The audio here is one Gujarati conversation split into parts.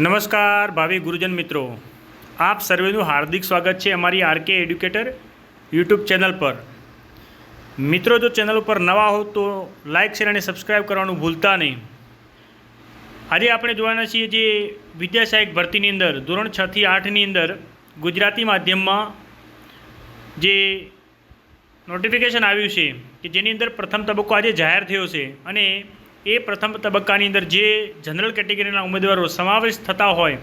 નમસ્કાર, ભાવિ ગુરુજન મિત્રો. આપ સર્વેનું હાર્દિક સ્વાગત છે અમારી આરકે એડ્યુકેટર યુટ્યુબ ચેનલ પર. મિત્રો, જો ચેનલ ઉપર નવા હો તો લાઇક શેર અને સબસ્ક્રાઈબ કરવાનું ભૂલતા નહીં. આજે આપણે જોવાના છીએ જે વિદ્યાસહાયક ભરતીની અંદર, ધોરણ છ થી આઠની અંદર ગુજરાતી માધ્યમમાં જે નોટિફિકેશન આવ્યું છે કે જેની અંદર પ્રથમ તબક્કો આજે જાહેર થયો છે અને એ પ્રથમ તબક્કાની અંદર જે જનરલ કેટેગરીના ઉમેદવારો સમાવેશ થતા હોય,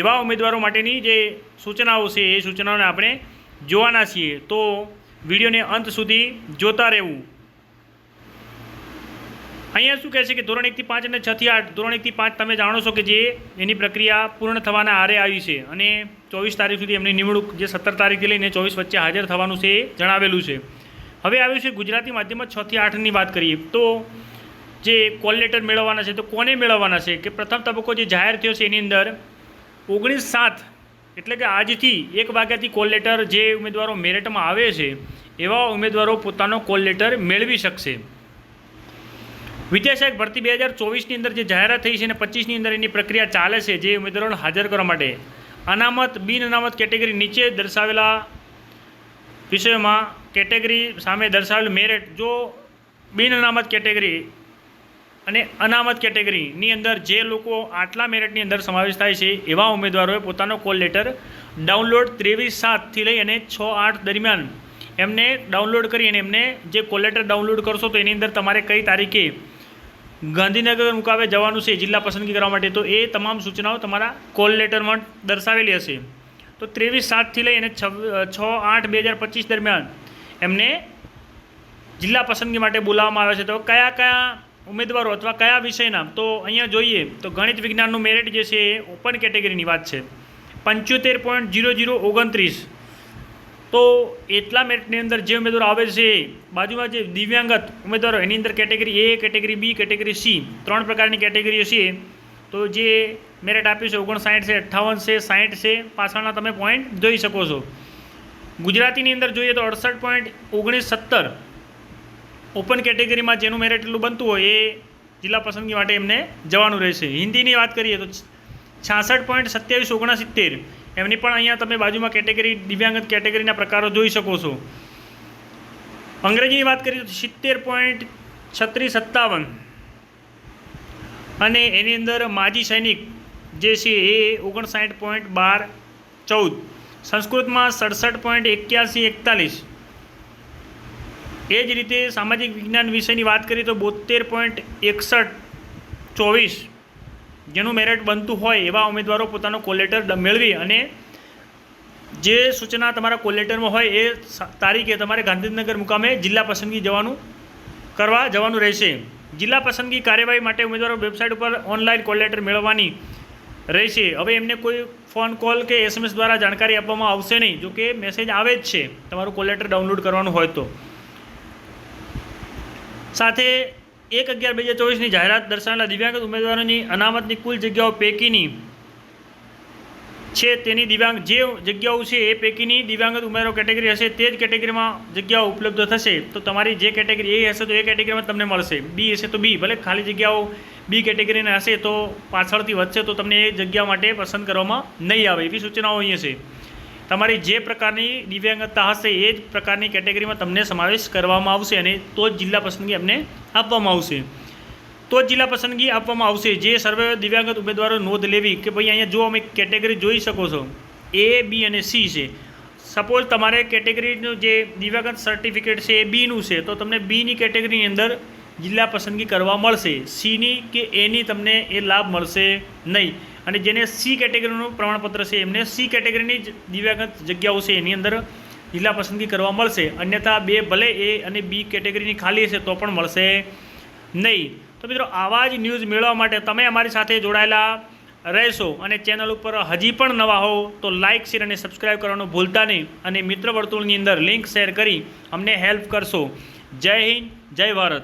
એવા ઉમેદવારો માટેની જે સૂચનાઓ છે, એ સૂચનાઓને આપણે જોવાના છીએ. તો વિડીયોને અંત સુધી જોતા રહેવું. અહીંયા શું કહે છે કે ધોરણ એકથી પાંચ અને છથી આઠ, ધોરણ એકથી પાંચ તમે જાણો છો કે જે એની પ્રક્રિયા પૂર્ણ થવાના આરે આવી છે અને ચોવીસ તારીખ સુધી એમની નિમણૂક જે સત્તર તારીખથી લઈને ચોવીસ વચ્ચે હાજર થવાનું છે એ જણાવેલું છે. હવે આવ્યું છે ગુજરાતી માધ્યમમાં છથી આઠની વાત કરીએ. તો જે કોલ લેટર મેળવવાના છે, તો કોને મેળવવાના છે? કે પ્રથમ તબક્કો જે જાહેર થયો છે એની અંદર ઓગણીસ સાત, એટલે કે આજથી એક વાગ્યાથી કોલ લેટર જે ઉમેદવારો મેરિટમાં આવે છે, એવા ઉમેદવારો પોતાનો કોલ લેટર મેળવી શકશે. વિદ્યાસહાયક ભરતી બે હજાર ચોવીસની અંદર જે જાહેરાત થઈ છે અને પચીસની અંદર એની પ્રક્રિયા ચાલે છે, જે ઉમેદવારોને હાજર કરવા માટે. અનામત બિન અનામત કેટેગરી નીચે દર્શાવેલા વિષયોમાં કેટેગરી સામે દર્શાવેલ મેરિટ જો બિન અનામત કેટેગરી અને અનામત કેટેગરીની અંદર જે લોકો આટલા મેરિટની અંદર સમાવેશ થાય છે, એવા ઉમેદવારોએ પોતાનો કોલ લેટર ડાઉનલોડ ત્રેવીસ સાતથી લઈ અને છ આઠ દરમિયાન એમને ડાઉનલોડ કરી અને એમને જે કોલ લેટર ડાઉનલોડ કરશો તો એની અંદર તમારે કઈ તારીખે ગાંધીનગર મુકાવે જવાનું છે જિલ્લા પસંદગી કરવા માટે, તો એ તમામ સૂચનાઓ તમારા કોલ લેટરમાં દર્શાવેલી હશે. તો ત્રેવીસ સાતથી લઈ અને છ આઠ બે હજાર પચીસ દરમિયાન એમને જિલ્લા પસંદગી માટે બોલાવવામાં આવે છે. તો કયા કયા ઉમેદવારો અથવા કયા વિષયના? તો અહીંયા જોઈએ, તો ગણિત વિજ્ઞાનનું મેરિટ જે છે એ ઓપન કેટેગરીની વાત છે. પંચોતેર પોઈન્ટ જીરો જીરો ઓગણત્રીસ. તો એટલા મેરિટની અંદર જે ઉમેદવારો આવે છે, બાજુમાં જે દિવ્યાંગત ઉમેદવારો, એની અંદર category A category B category C ત્રણ પ્રકારની કેટેગરીઓ છે તો જે મેરિટ આપ્યું છે, ઓગણસાઠ છે, અઠ્ઠાવન છે, સાઠ છે, પાછળના તમે પોઈન્ટ જોઈ શકો છો. ગુજરાતીની અંદર જોઈએ તો અડસઠ પોઈન્ટ ઓગણીસ સત્તર. ઓપન કેટેગરીમાં જેનું મેરિટ એટલું બનતું હોય એ જિલ્લા પસંદગી માટે એમને જવાનું રહેશે. હિન્દીની વાત કરીએ તો છાસઠ પોઈન્ટ સત્યાવીસ ઓગણસિત્તેર, એમની પણ અહીંયા તમે બાજુમાં કેટેગરી, દિવ્યાંગત કેટેગરીના પ્રકારો જોઈ શકો છો. અંગ્રેજીની વાત કરીએ તો સિત્તેર પોઈન્ટ છત્રીસ સત્તાવન. અને એની અંદર માજી સૈનિક જે છે એ ઓગણસાઠ પોઈન્ટ બાર ચૌદ. સંસ્કૃતમાં સડસઠ પોઈન્ટ એક્યાસી એકતાલીસ. એ જ રીતે સામાજિક વિજ્ઞાન વિષયની વાત કરીએ તો બોતેર પોઈન્ટ એકસઠ ચોવીસ જેનું મેરિટ બનતું હોય એવા ઉમેદવારો પોતાનો કોલેટર મેળવી અને જે સૂચના તમારા કોલેટરમાં હોય એ તારીખે તમારે ગાંધીનગર મુકામે જિલ્લા પસંદગી જવાનું કરવા જવાનું રહેશે. જિલ્લા પસંદગી કાર્યવાહી માટે ઉમેદવારો વેબસાઇટ ઉપર ઓનલાઈન કોલેટર મેળવવાની રહેશે. હવે એમને કોઈ ફોન કોલ કે એસએમએસ દ્વારા જાણકારી આપવામાં આવશે નહીં જો કે મેસેજ આવે જ છે. તમારું કોલેટર ડાઉનલોડ કરવાનું હોય તો. સાથે એક અગિયાર બે હજાર ચોવીસની જાહેરાત દર્શાવેલા દિવ્યાંગ ઉમેદવારોની અનામતની કુલ જગ્યાઓ પૈકીની છે, તેની દિવ્યાંગ જે જગ્યાઓ છે એ પૈકીની દિવ્યાંગ ઉમેદવારો કેટેગરી હશે, તે જ કેટેગરીમાં જગ્યાઓ ઉપલબ્ધ થશે. તો તમારી જે કેટેગરી એ હશે તો એ કેટેગરીમાં તમને મળશે. બી હશે તો બી ભલે ખાલી જગ્યાઓ બી કેટેગરીના હશે તો પાછળથી વધશે તો તમને એ જગ્યા માટે પસંદ કરવામાં નહીં આવે. એવી સૂચનાઓ અહીં હશે. તમારી જે પ્રકારની દિવ્યાંગતા હશે એ જ પ્રકારની કેટેગરીમાં તમને સમાવેશ કરવામાં આવશે અને તો જ જિલ્લા પસંદગી અમને આપવામાં આવશે. તો જ જિલ્લા પસંદગી આપવામાં આવશે. જે સર્વે દિવ્યાંગત ઉમેદવારો નોંધ લેવી કે ભાઈ અહીંયા જો અમે કેટેગરી જોઈ શકો છો, એ, બી અને સી છે. સપોઝ તમારે કેટેગરીનું જે દિવ્યાંગત સર્ટિફિકેટ છે એ બીનું છે, તો તમને બીની કેટેગરીની અંદર જિલ્લા પસંદગી કરવા મળશે. સીની કે એની તમને એ લાભ મળશે નહીં. અને જેને સી કેટેગરીનું પ્રમાણપત્ર છે, એમને સી કેટેગરીની જ દિવ્યાંગત જગ્યાઓ છે, એની અંદર જિલ્લા પસંદગી કરવા મળશે. અન્યથા બે ભલે એ અને બી કેટેગરીની ખાલી હશે તો પણ મળશે નહીં. તો મિત્રો, આવા જ ન્યૂઝ મેળવવા માટે તમે અમારી સાથે જોડાયેલા રહેશો અને ચેનલ ઉપર હજી પણ નવા હો તો લાઇક શેર અને સબસ્ક્રાઇબ કરવાનું ભૂલતા નહીં. અને મિત્ર વર્તુળની અંદર લિંક શેર કરી અમને હેલ્પ કરશો. જય હિન્દ, જય ભારત.